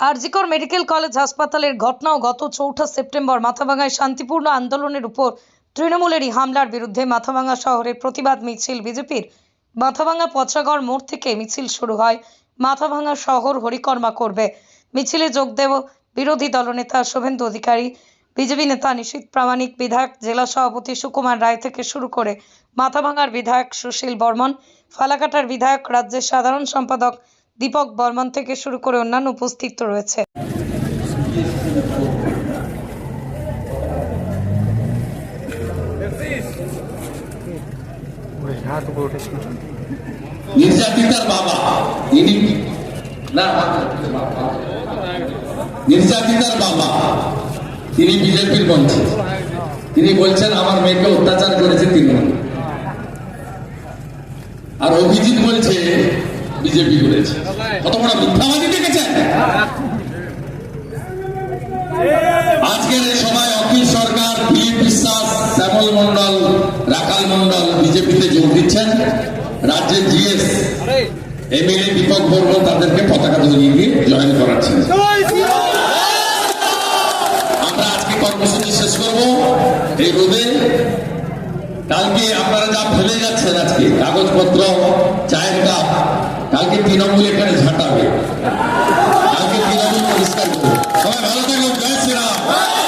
RG Kar medical college হাসপাতালের ঘটনাও গত চৌঠা সেপ্টেম্বর মাথাভাঙায় শান্তিপূর্ণ আন্দোলনের উপর তৃণমূলেরই হামলার বিরুদ্ধে মাথাভাঙা শহরের প্রতিবাদ মিছিল বিজেপির। মাথাভাঙা পচরাগড় মোড় থেকে মিছিল শুরু হয়। মাথাভাঙা শহর হরিকর্মা করবে। মিছিলে যোগ দেব বিরোধী দলনেতা শুভেন্দু অধিকারী। বিজেপি নেতা নিশীত প্রামাণিক, বিধায়ক, জেলা সভাপতি সুকুমার রায় থেকে শুরু করে মাথাভাঙার বিধায়ক সুশীল বর্মন, ফালাকাটার বিধায়ক, রাজ্যের সাধারণ সম্পাদক দীপক বর্মন থেকে শুরু করে অন্যান্য উপস্থিত রয়েছে নির্যাতিতার বাবা ইনি নির্যাতিতার বাবা তিনি বিজেপির মঞ্চে তিনি বলছেন আমার মেয়েকে অত্যাচার করেছে তিনি আর অভিজিৎ বলছে বিজেপি করেছে। কত বড় মিথ্যাবাদী দেখেছেন? আজকের এই সময় অখিল সরকার দিলীপ বিশ্বাস, শ্যামল মন্ডল রাখাল মন্ডল বিজেপিতে যোগ দিচ্ছেন। রাজ্যের জিএস, এমএলএ দীপক বর্মন তাদেরকে পতাকা ধরিয়ে দিয়ে জয়েন করাচ্ছেন আমরা আজকে কর্মসূচি শেষ করব। এই রোদে কালকে আপনারা যা ফেলে যাচ্ছেন আজকে, কাগজপত্র, চায়ের কাপ কালকে তৃণমূল এখানে